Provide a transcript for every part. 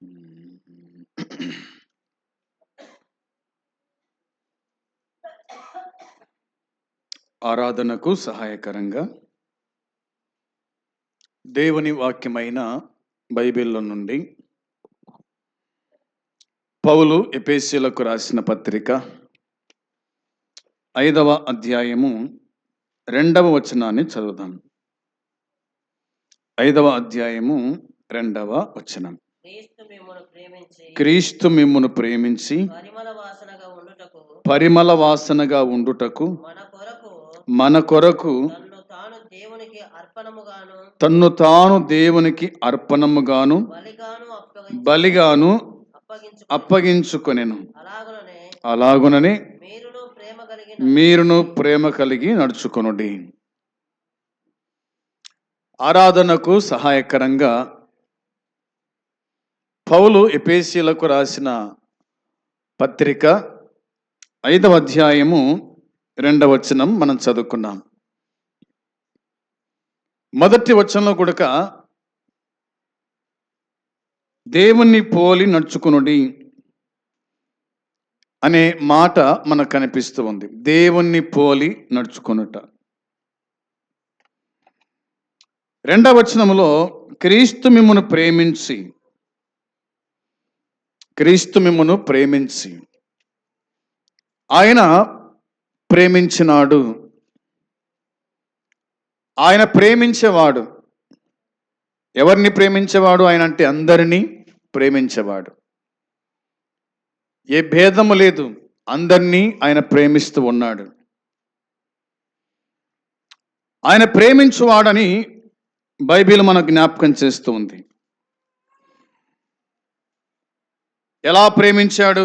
ఆరాధనకు సహాయకరంగా దేవుని వాక్యమైన బైబిల్లో నుండి పౌలు ఎపేసీలకు రాసిన పత్రిక ఐదవ అధ్యాయము రెండవ వచనాన్ని చదువుదాం. ఐదవ అధ్యాయము రెండవ వచనం. క్రీస్తు మిమ్మును ప్రేమించి పరిమళ వాసనగా ఉండుటకు మన కొరకు తన్ను తాను దేవునికి అర్పణముగాను తన్ను తాను దేవునికి అర్పణముగాను బలిగాను అప్పగించి బలిగాను అప్పగించు అప్పగించుకొనెను. అలాగుననే మీరును ప్రేమ కలిగి నడుచుకొనుడి. ఆరాధనకు సహాయకరంగా పౌలు ఎపేసీలకు రాసిన పత్రిక ఐదవ అధ్యాయము రెండవ వచనం మనం చదువుకున్నాం. మొదటి వచనంలో కూడక దేవుణ్ణి పోలి నడుచుకునుడి అనే మాట మనకు కనిపిస్తూ ఉంది. దేవుణ్ణి పోలి నడుచుకొనుట. రెండవ వచనంలో క్రీస్తు మిమ్మను ప్రేమించి క్రీస్తు మిమ్మను ప్రేమించి. ఆయన ప్రేమించినాడు. ఆయన ప్రేమించేవాడు. ఎవరిని ప్రేమించేవాడు? ఆయన అంటే అందరినీ ప్రేమించేవాడు. ఏ భేదము లేదు. అందరినీ ఆయన ప్రేమిస్తూ ఉన్నాడు. ఆయన ప్రేమించువాడని బైబిల్ మనకు జ్ఞాపకం చేస్తూ ఉంది. ఎలా ప్రేమించాడు?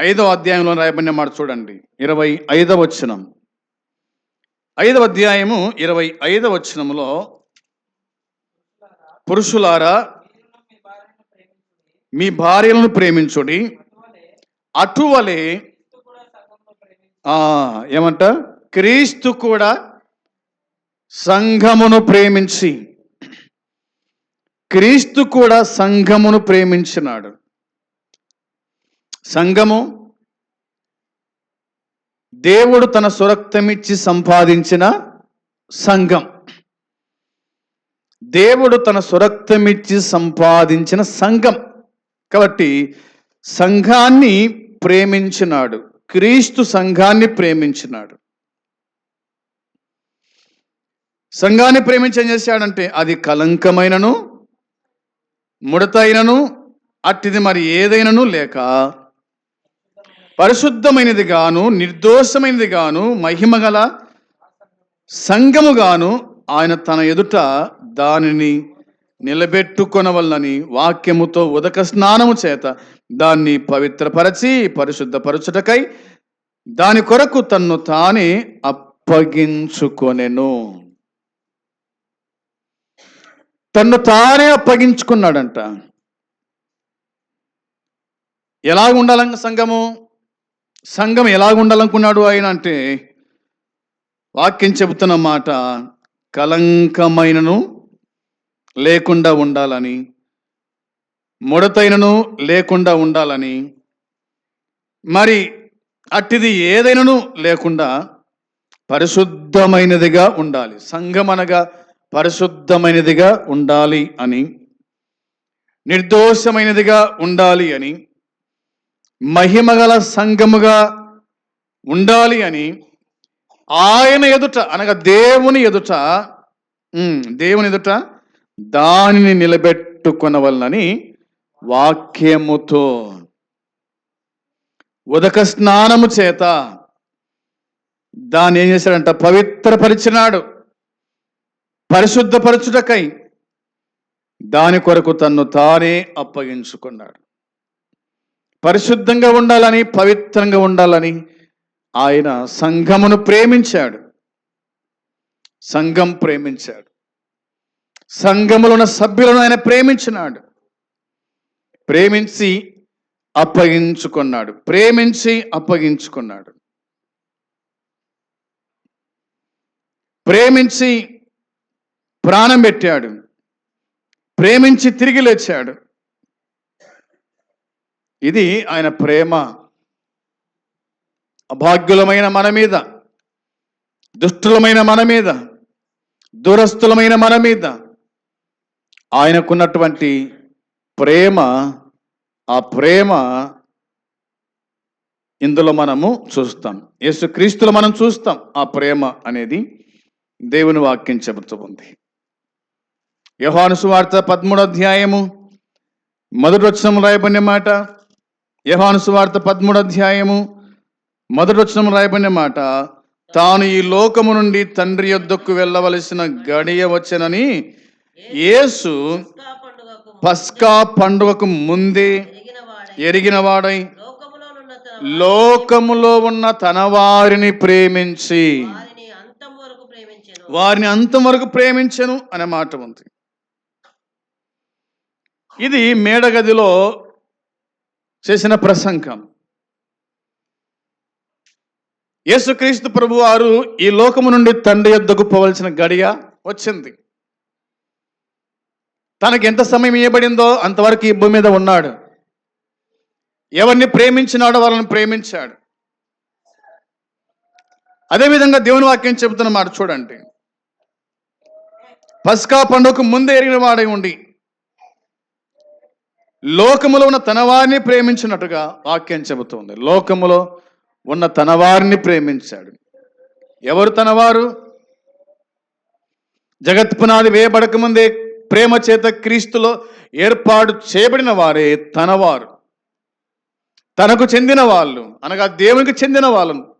ఐదవ అధ్యాయంలో రాయబడిన మాట చూడండి. ఇరవై ఐదవ వచనం. ఐదవ అధ్యాయము ఇరవై ఐదవ వచనములో పురుషులారా మీ భార్యలను ప్రేమించుడి అటువలే ఏమంట? క్రీస్తు కూడా సంఘమును ప్రేమించి క్రీస్తు కూడా సంఘమును ప్రేమించినాడు. సంఘము దేవుడు తన సురక్తమిచ్చి సంపాదించిన సంఘం. దేవుడు తన సురక్తమిచ్చి సంపాదించిన సంఘం. కాబట్టి సంఘాన్ని ప్రేమించినాడు. క్రీస్తు సంఘాన్ని ప్రేమించినాడు. సంఘాన్ని ప్రేమించి ఏం చేశాడంటే అది కలంకమైనను ముడతైనను అట్టిది మరి ఏదైనను లేక పరిశుద్ధమైనది గాను నిర్దోషమైనది గాను మహిమగల సంఘముగాను ఆయన తన ఎదుట దానిని నిలబెట్టుకొనవల్లని వాక్యముతో ఉదక స్నానము చేత దాన్ని పవిత్రపరచి పరిశుద్ధపరచుటకై దాని కొరకు తన్ను తానే అప్పగించుకొనెను. తన్ను తానే అప్పగించుకున్నాడంట. ఎలాగుండాల ఉండాలని సంఘము? సంఘం ఎలా ఉండాలనుకున్నాడు ఆయన అంటే వాక్యం చెబుతున్న మాట కలంకమైనను లేకుండా ఉండాలని ముడతైనను లేకుండా ఉండాలని మరి అట్టిది ఏదైనను లేకుండా పరిశుద్ధమైనదిగా ఉండాలి. సంఘం అనగా పరిశుద్ధమైనదిగా ఉండాలి అని నిర్దోషమైనదిగా ఉండాలి అని మహిమగల సంఘముగా ఉండాలి అని ఆయన ఎదుట అనగా దేవుని ఎదుట దేవుని ఎదుట దానిని నిలబెట్టుకొనవలనని వాక్యముతో ఉదక స్నానము చేత దాన్ని ఏం చేశాడంట? పవిత్రపరిచినాడు. పరిశుద్ధపరచుటకై దాని కొరకు తన్ను తానే అప్పగించుకున్నాడు. పరిశుద్ధంగా ఉండాలని పవిత్రంగా ఉండాలని ఆయన సంఘమును ప్రేమించాడు. సంఘం ప్రేమించాడు. సంఘములో ఉన్న సభ్యులను ఆయన ప్రేమించినాడు. ప్రేమించి అప్పగించుకున్నాడు. ప్రేమించి అప్పగించుకున్నాడు. ప్రేమించి ప్రాణం పెట్టాడు. ప్రేమించి తిరిగి లేచాడు. ఇది ఆయన ప్రేమ. అభాగ్యులమైన మన మీద దుష్టులమైన మన మీద దురస్తులమైన మన మీద ఆయనకున్నటువంటి ప్రేమ ఆ ప్రేమ ఇందులో మనము చూస్తాం. యేసుక్రీస్తులో మనం చూస్తాం ఆ ప్రేమ అనేది దేవుని వాక్యం చెబుతూ ఉంది. యోహాను సువార్త పదమూడో అధ్యాయము మొదటి వచనం రాయబడిన మాట. యోహాను సువార్త పదమూడో అధ్యాయము మొదటి వచనం రాయబడిన మాట. తాను ఈ లోకము నుండి తండ్రి యొద్దకు వెళ్ళవలసిన గడియ వచ్చెనని యేసు పస్కా పండుగకు ముందే ఎరిగిన వాడై ఎరిగిన వాడై లోకములోనున్న తన లోకములో ఉన్న తన వారిని ప్రేమించి వారిని అంతం వరకు ప్రేమించెను. వారిని అంతం వరకు ప్రేమించను అనే మాట ఉంది. ఇది మేడగదిలో చేసిన ప్రసంగం. యేసుక్రీస్తు ప్రభు వారు ఈ లోకము నుండి తండ్రి యొద్దకు పోవలసిన గడియ వచ్చింది. తనకి ఎంత సమయం ఇవ్వబడిందో అంతవరకు ఈ భూమి మీద ఉన్నాడు. ఎవరిని ప్రేమించినాడో వాళ్ళని ప్రేమించాడు. అదేవిధంగా దేవుని వాక్యం చెబుతున్న మాట చూడండి. పస్కా పండుగకు ముందే ఎరిగిన వాడై ఉండి లోకములో ఉన్న తనవారిని ప్రేమించినట్టుగా వాక్యం చెబుతుంది. లోకములో ఉన్న తనవారిని ప్రేమించాడు. ఎవరు తనవారు జగత్పునాది జగత్ పునాది వేయబడక ముందే ప్రేమ చేత క్రీస్తులో ఏర్పాటు చేయబడిన వారే తనవారు తనకు చెందిన వాళ్ళు అనగా దేవునికి చెందిన వాళ్ళు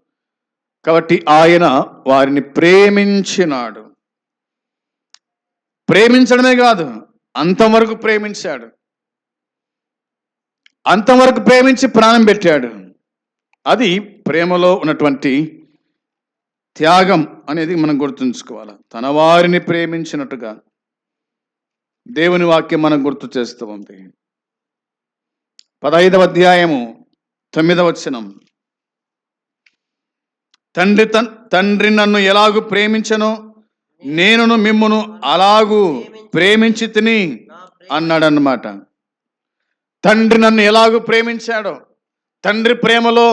కాబట్టి ఆయన వారిని ప్రేమించినాడు. ప్రేమించడమే కాదు అంతవరకు ప్రేమించాడు. అంతవరకు ప్రేమించి ప్రాణం పెట్టాడు. అది ప్రేమలో ఉన్నటువంటి త్యాగం అనేది మనం గుర్తుంచుకోవాలి. తన వారిని ప్రేమించినట్టుగా దేవుని వాక్యం మనం గుర్తు చేస్తూ ఉంది. పదహైదవ అధ్యాయము తొమ్మిదవ వచనం. తండ్రి తన్ తండ్రి నన్ను ఎలాగూ ప్రేమించను? నేనును మిమ్మును అలాగూ ప్రేమించి తిని నా అన్నాడన్నమాట. తండ్రి నన్ను ఎలాగూ ప్రేమించాడో తండ్రి ప్రేమలో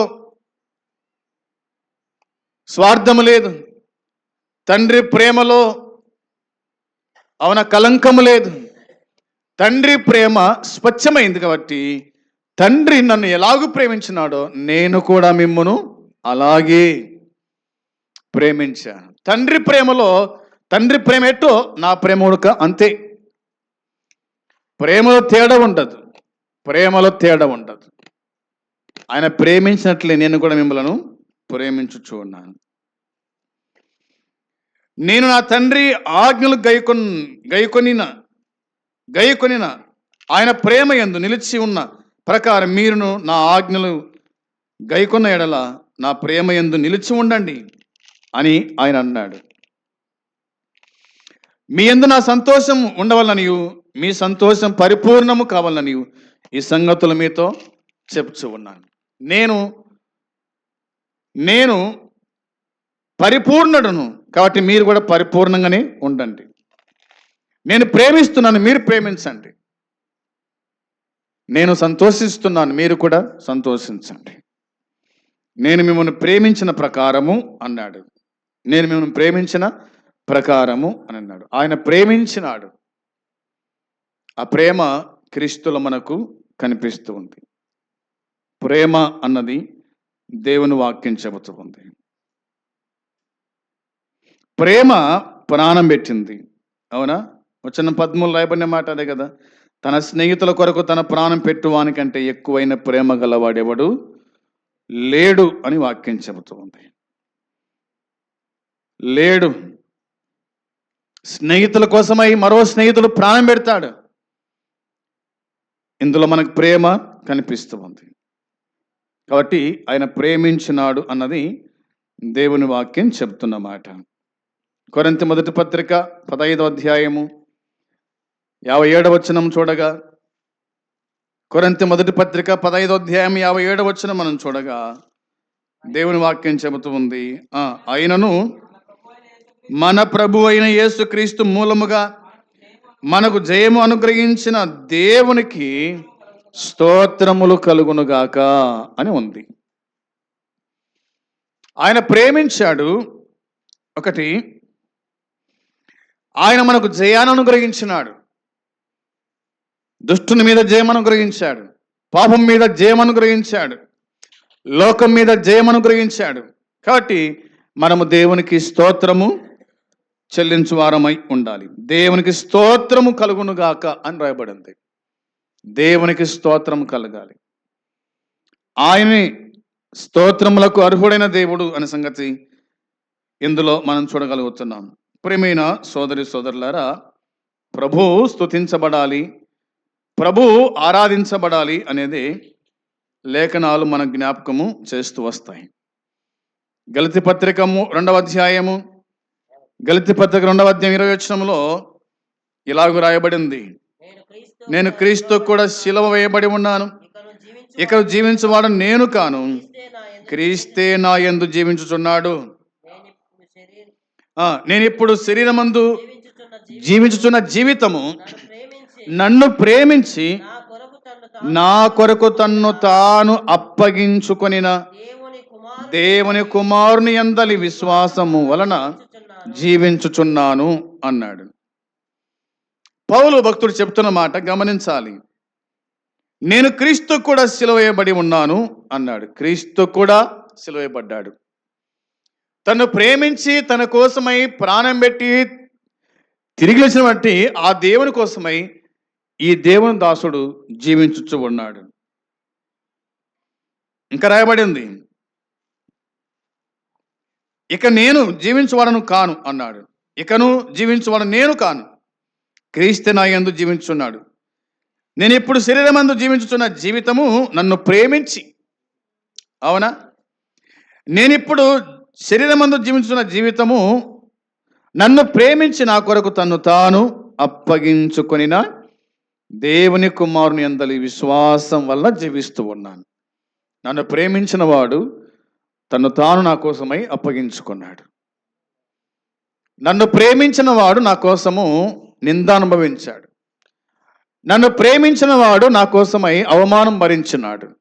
స్వార్థము లేదు తండ్రి ప్రేమలో అవన కలంకము లేదు. తండ్రి ప్రేమ స్వచ్ఛమైంది కాబట్టి తండ్రి నన్ను ఎలాగూ ప్రేమించినాడో నేను కూడా మిమ్మను అలాగే ప్రేమించాను తండ్రి ప్రేమలో తండ్రి ప్రేమ ఎట్టో నా ప్రేమ ఉడక అంతే. ప్రేమలో తేడా ఉండదు. ప్రేమలో తేడా ఉండదు. ఆయన ప్రేమించినట్లే నేను కూడా మిమ్మలను ప్రేమించుచు ఉన్నాను. నేను నా తండ్రి ఆజ్ఞలు గైకొన్ గైకొనిన గైకొనిన ఆయన ప్రేమ ఎందు నిలిచి ఉన్న ప్రకారం మీరును నా ఆజ్ఞలు గైకొన్న ఎడల నా ప్రేమ ఎందు నిలిచి ఉండండి అని ఆయన అన్నాడు. మీ ఎందు నా సంతోషం ఉండవాలనియు మీ సంతోషం పరిపూర్ణము కావాలనియు ఈ సంగతులు మీతో చెప్తూ ఉన్నాను. నేను నేను పరిపూర్ణుడును కాబట్టి మీరు కూడా పరిపూర్ణంగానే ఉండండి. నేను ప్రేమిస్తున్నాను మీరు ప్రేమించండి. నేను సంతోషిస్తున్నాను మీరు కూడా సంతోషించండి. నేను మిమ్మల్ని ప్రేమించిన ప్రకారము అన్నాడు. నేను మిమ్మల్ని ప్రేమించిన ప్రకారము అని అన్నాడు. ఆయన ప్రేమించినాడు. ఆ ప్రేమ క్రీస్తుల మనకు కనిపిస్తూ ఉంది. ప్రేమ అన్నది దేవుని వాక్యం చెబుతూ ఉంది. ప్రేమ ప్రాణం పెట్టింది. అవునా? వచ్చిన పద్మూలు రాయబడిన మాట అదే కదా. తన స్నేహితుల కొరకు తన ప్రాణం పెట్టువానికంటే ఎక్కువైన ప్రేమ గలవాడెవడు? లేడు అని వాక్యం చెబుతూ ఉంది. లేడు. స్నేహితుల కోసమై మరో స్నేహితుడు ప్రాణం పెడతాడు. ఇందులో మనకు ప్రేమ కనిపిస్తూ ఉంది. కాబట్టి ఆయన ప్రేమించినాడు అన్నది దేవుని వాక్యం చెప్తున్నమాట కొరంత మొదటి పత్రిక పదహైదవ అధ్యాయము యాభై ఏడవ వచనం చూడగా కొరంత మొదటి పత్రిక పదహైదవ అధ్యాయం యాభై ఏడవ వచనం మనం చూడగా దేవుని వాక్యం చెబుతూ ఉంది. ఆయనను మన ప్రభు అయిన యేసుక్రీస్తు మూలముగా మనకు జయము అనుగ్రహించిన దేవునికి స్తోత్రములు కలుగునుగాక అని ఉంది. ఆయన ప్రేమించాడు. ఒకటి ఆయన మనకు జయాన్ని అనుగ్రహించినాడు. దుష్టుని మీద జయం అనుగ్రహించాడు. పాపం మీద జయం అనుగ్రహించాడు. లోకం మీద జయం అనుగ్రహించాడు. కాబట్టి మనము దేవునికి స్తోత్రము చెల్లించువారమై ఉండాలి. దేవునికి స్తోత్రము కలుగునుగాక అని రాయబడింది. దేవునికి స్తోత్రము కలగాలి. ఆయనే స్తోత్రములకు అర్హుడైన దేవుడు అనే సంగతి ఇందులో మనం చూడగలుగుతున్నాం. ప్రేమైన సోదరి సోదరులారా ప్రభు స్తుతించబడాలి ప్రభు ఆరాధించబడాలి అనేది లేఖనాలు మన జ్ఞాపకము చేస్తూ వస్తాయి. గలతి పత్రికము రెండవ అధ్యాయము గలతి పత్రిక రెండవ అధ్యాయం ఇరవై వచనంలో ఇలాగ రాయబడింది. నేను క్రీస్తు నేను క్రీస్తు కూడా శిలవ వేయబడి ఉన్నాను. ఇక్కడ జీవించువాడు నేను కాను. క్రీస్తే నా యందు జీవించుచున్నాడు. నేను ఇప్పుడు శరీరమందు జీవించుచున్న జీవి జీవించుచున్న జీవితము నన్ను ప్రేమించి నా కొరకు తన్ను తాను అప్పగించుకొనిన దేవుని కుమారుని అందలి విశ్వాసము వలన జీవించుచున్నాను. అన్నాడు. పౌలు భక్తుడు చెప్తున్న మాట గమనించాలి. నేను క్రీస్తు కూడా సిలువేయబడి ఉన్నాను అన్నాడు. క్రీస్తు కూడా సిలువేయబడ్డాడు. తను ప్రేమించి తన కోసమై ప్రాణం పెట్టి తిరిగి వచ్చిన బట్టి ఆ దేవుని కోసమై ఈ దేవుని దాసుడు జీవించుచు ఉన్నాడు. ఇంకా రాయబడింది. ఇక నేను జీవించువాడను కాను అన్నాడు. ఇకను జీవించువాడు నేను కాను. క్రీస్తు నా యందు జీవించున్నాడు నేను ఇప్పుడు శరీరమందు జీవించుతున్న జీవితము నన్ను ప్రేమించి. అవునా? నేనిప్పుడు శరీరమందు జీవించుతున్న జీవితము నన్ను ప్రేమించి నా కొరకు తను తాను అప్పగించుకొనిన దేవుని కుమారుని అందలి విశ్వాసం వల్ల జీవిస్తూ ఉన్నాను. నన్ను ప్రేమించిన వాడు తను తాను నా కోసమై అప్పగించుకున్నాడు. నన్ను ప్రేమించిన వాడు నా కోసము నింద అనుభవించాడు నన్ను ప్రేమించిన వాడు నా కోసమై అవమానం భరించినాడు.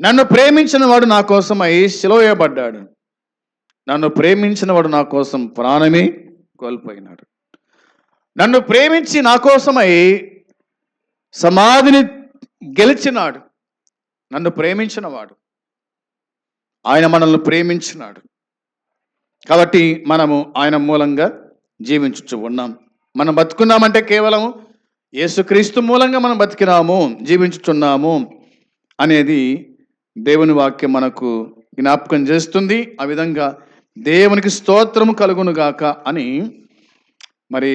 నన్ను ప్రేమించిన వాడు నా కోసమై శిలవేయబడ్డాడు నన్ను ప్రేమించిన వాడు నా కోసం ప్రాణమే కోల్పోయినాడు. నన్ను ప్రేమించి నా కోసమై సమాధిని గెలిచినాడు. నన్ను ప్రేమించిన వాడు. ఆయన మనల్ని ప్రేమించినాడు. కాబట్టి మనము ఆయన మూలంగా జీవించుచు ఉన్నాం. మనం బతుకున్నామంటే కేవలం యేసుక్రీస్తు మూలంగా మనం బతికినాము జీవించుచున్నాము అనేది దేవుని వాక్యం మనకు జ్ఞాపకం చేస్తుంది. ఆ విధంగా దేవునికి స్తోత్రము కలుగునుగాక అని మరి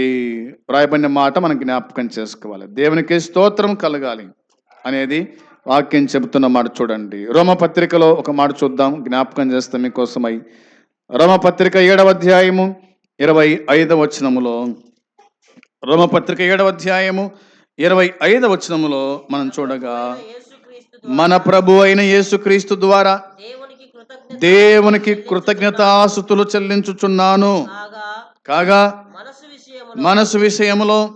రాయబడిన మాట మనం జ్ఞాపకం చేసుకోవాలి. దేవునికి స్తోత్రం కలగాలి అనేది వాక్యం చెబుతున్న మాట చూడండి. రోమపత్రికలో ఒక మాట చూద్దాం. జ్ఞాపకం చేస్తాం మీకోసమై. రోమపత్రిక ఏడవ అధ్యాయము ఇరవై ఐదవ వచనములో. రోమపత్రిక ఏడవ అధ్యాయము ఇరవై ఐదవ వచనములో మనం చూడగా మన ప్రభు అయిన యేసుక్రీస్తు ద్వారా దేవునికి కృతజ్ఞత దేవునికి కృతజ్ఞతాసుతులు చెల్లించుచున్నాను. కాగా మనసు విషయములో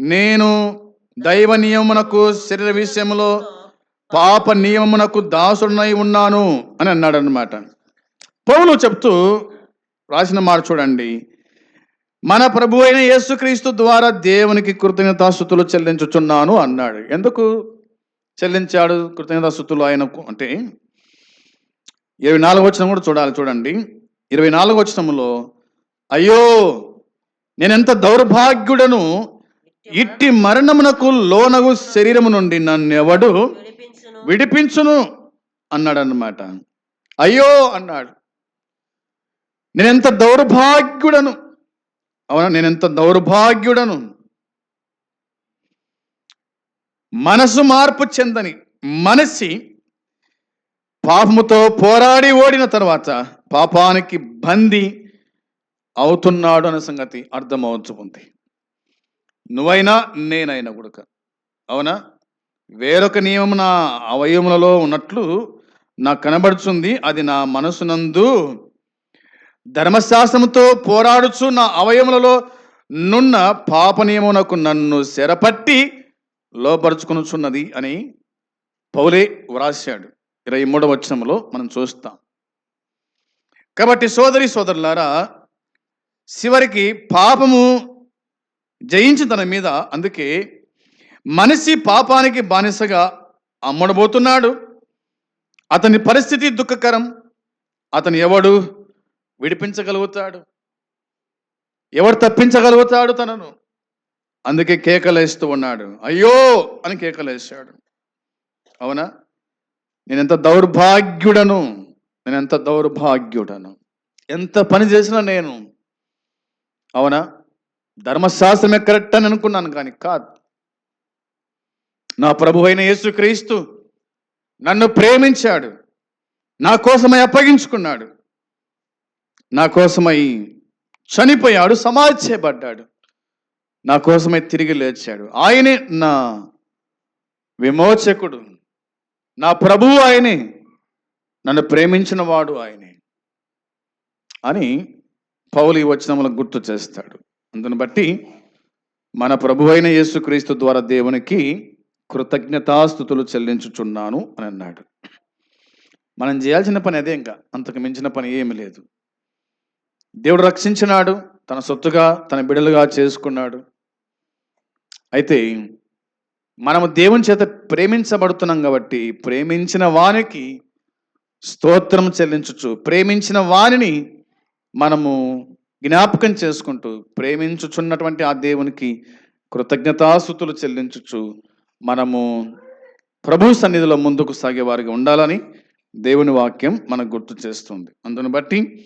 నేను దైవ నియమునకు శరీర విషయములో పాప నియమమునకు దాసుడనై ఉన్నాను అని అన్నాడు అనమాట పౌలు చెప్తూ రాసిన మాట చూడండి. మన ప్రభు అయిన యేసుక్రీస్తు ద్వారా దేవునికి కృతజ్ఞతాస్థుతులు చెల్లించుచున్నాను అన్నాడు. ఎందుకు చెల్లించాడు కృతజ్ఞతాస్థుతులు ఆయనకు అంటే ఇరవై నాలుగు వచ్చిన కూడా చూడాలి చూడండి. ఇరవై నాలుగు వచనములో అయ్యో నేనెంత దౌర్భాగ్యుడను ఇట్టి మరణమునకు లోనగు శరీరము నుండి నన్నెవడు విడిపించును. విడిపించును అన్నాడు అన్నమాట అయ్యో అన్నాడు. నేనెంత దౌర్భాగ్యుడను? అవునా? నేనెంత దౌర్భాగ్యుడను? మనసు మార్పు చెందని మనసి పాపముతో పోరాడి ఓడిన తర్వాత పాపానికి బందీ అవుతున్నాడు అనే సంగతి అర్థమవచ్చు ఉంది నువ్వైనా నేనైనా గుడక. అవునా? వేరొక నియమం నా అవయములలో ఉన్నట్లు నాకు కనబడుతుంది అది నా మనసునందు ధర్మశాస్త్రముతో పోరాడుచు నా అవయములలో నున్న పాప నియమునకు నన్ను శరపట్టి లోపరుచుకునుచున్నది అని పౌలే వ్రాశాడు. ఇరవై మూడవ వచనంలో మనం చూస్తాం. కాబట్టి సోదరి సోదరులారా చివరికి పాపము జయించి తన మీద అందుకే మనిషి పాపానికి బానిసగా అమ్మడబోతున్నాడు. అతని పరిస్థితి దుఃఖకరం. అతను ఎవడు? విడిపించగలుగుతాడు. ఎవడు తప్పించగలుగుతాడు తనను? అందుకే కేకలేస్తూ ఉన్నాడు. అయ్యో! అని కేకలేశాడు. అవునా? నేనెంత దౌర్భాగ్యుడను? నేనెంత దౌర్భాగ్యుడను? ఎంత పని చేసినా నేను? అవునా? ధర్మశాస్త్రమే కరెక్ట్ అని అనుకున్నాను కానీ కాదు. నా ప్రభు అయిన యేసుక్రీస్తు నన్ను ప్రేమించాడు. నా కోసమై అప్పగించుకున్నాడు. నా కోసమై చనిపోయాడు సమాధి చేయబడ్డాడు. నా కోసమై తిరిగి లేచాడు. ఆయనే నా విమోచకుడు. నా ప్రభువు ఆయనే. నన్ను ప్రేమించిన వాడు ఆయనే అని పౌలు ఈ వచనములకు గుర్తు చేస్తాడు. అందును బట్టి మన ప్రభు అయిన యేసుక్రీస్తు ద్వారా దేవునికి కృతజ్ఞతాస్థుతులు చెల్లించుచున్నాను అని అన్నాడు. మనం చేయాల్సిన పని అదే ఇంకా. అంతకు మించిన పని ఏమి లేదు. దేవుడు రక్షించినాడు. తన సొత్తుగా తన బిడలుగా చేసుకున్నాడు. అయితే మనము దేవుని చేత ప్రేమించబడుతున్నాం కాబట్టి ప్రేమించిన వానికి స్తోత్రం చెల్లించచ్చు ప్రేమించిన వానిని మనము జ్ఞాపకం చేసుకుంటూ ప్రేమించుచున్నటువంటి ఆ దేవునికి కృతజ్ఞతాస్థుతులు చెల్లించుచు మనము ప్రభు సన్నిధిలో ముందుకు సాగేవారికి ఉండాలని దేవుని వాక్యం మనకు గుర్తు చేస్తుంది. అందును బట్టి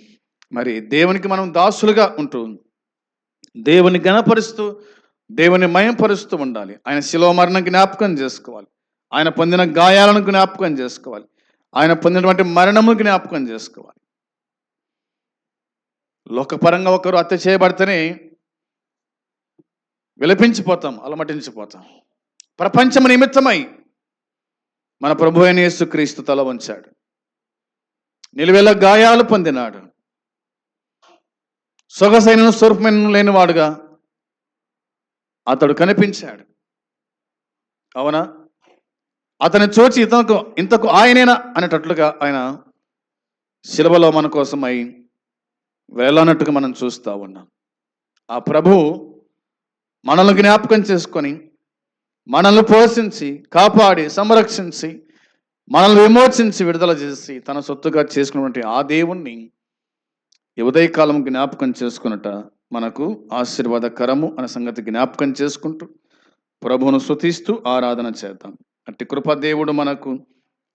మరి దేవునికి మనం దాసులుగా ఉంటూ దేవుని గణపరుస్తూ దేవుని మయంపరుస్తూ ఉండాలి. ఆయన శిలో మరణం జ్ఞాపకం చేసుకోవాలి. ఆయన పొందిన గాయాలను జ్ఞాపకం చేసుకోవాలి. ఆయన పొందినటువంటి మరణము జ్ఞాపకం చేసుకోవాలి. లోకపరంగా ఒకరు హత్య చేయబడితేనే విలపించిపోతాం అలమటించిపోతాం. ప్రపంచం నిమిత్తమై మన ప్రభు అయిన యేసుక్రీస్తు తల వంచాడు. నిలువెల గాయాలు పొందినాడు. సొగసైన స్వరూపమైన లేనివాడుగా అతడు కనిపించాడు. అవునా? అతని చూచి ఇతనికి ఇంతకు ఆయనేనా అనేటట్లుగా ఆయన శిలవలో మన కోసమై వేలన్నట్టుగా మనం చూస్తూ ఉన్నాం. ఆ ప్రభు మనల్ని జ్ఞాపకం చేసుకొని మనల్ని పోషించి కాపాడి సంరక్షించి మనల్ని విమోచించి విడుదల చేసి తన సొత్తుగా చేసుకున్నటువంటి ఆ దేవుణ్ణి ఉదయకాలం జ్ఞాపకం చేసుకున్నట మనకు ఆశీర్వాదకరము అనే సంగతి జ్ఞాపకం చేసుకుంటూ ప్రభువును స్తుతిస్తూ ఆరాధన చేద్దాం. అట్టి కృప దేవుడు మనకు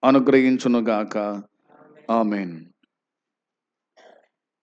అనుగ్రహించునుగాక. ఆమెన్.